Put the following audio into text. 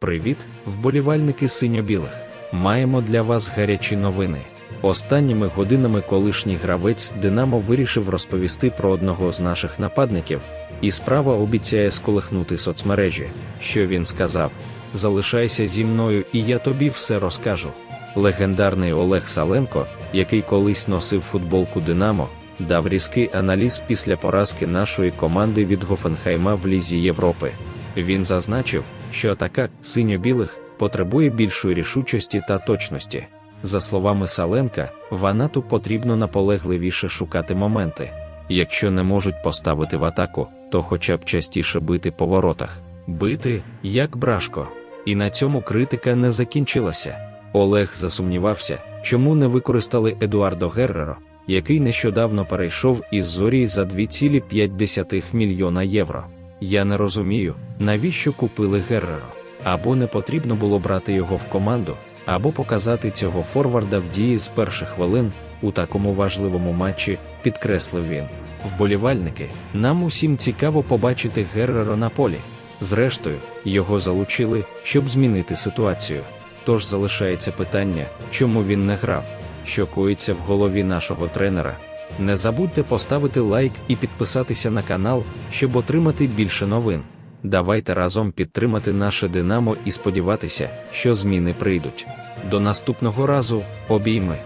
Привіт, вболівальники синьо-білих. Маємо для вас гарячі новини. Останніми годинами колишній гравець Динамо вирішив розповісти про одного з наших нападників, і справа обіцяє сколихнути соцмережі. Що він сказав: Залишайся зі мною, і я тобі все розкажу. Легендарний Олег Саленко, який колись носив футболку Динамо, дав різкий аналіз після поразки нашої команди від Гофенхайма в Лізі Європи. Він зазначив, що атака синьо-білих потребує більшої рішучості та точності. За словами Саленка, Ванату потрібно наполегливіше шукати моменти. Якщо не можуть поставити в атаку, то хоча б частіше бити по воротах, бити як брашко. І на цьому критика не закінчилася. Олег засумнівався, чому не використали Едуардо Герреро, який нещодавно перейшов із зорі за 2,5 мільйона євро. Я не розумію, навіщо купили Герреро. Або не потрібно було брати його в команду, або показати цього форварда в дії з перших хвилин у такому важливому матчі, підкреслив він. Вболівальники, нам усім цікаво побачити Герреро на полі. Зрештою, його залучили, щоб змінити ситуацію. Тож залишається питання, чому він не грав, що коїться в голові нашого тренера. Не забудьте поставити лайк і підписатися на канал, щоб отримати більше новин. Давайте разом підтримати наше Динамо і сподіватися, що зміни прийдуть. До наступного разу обійми.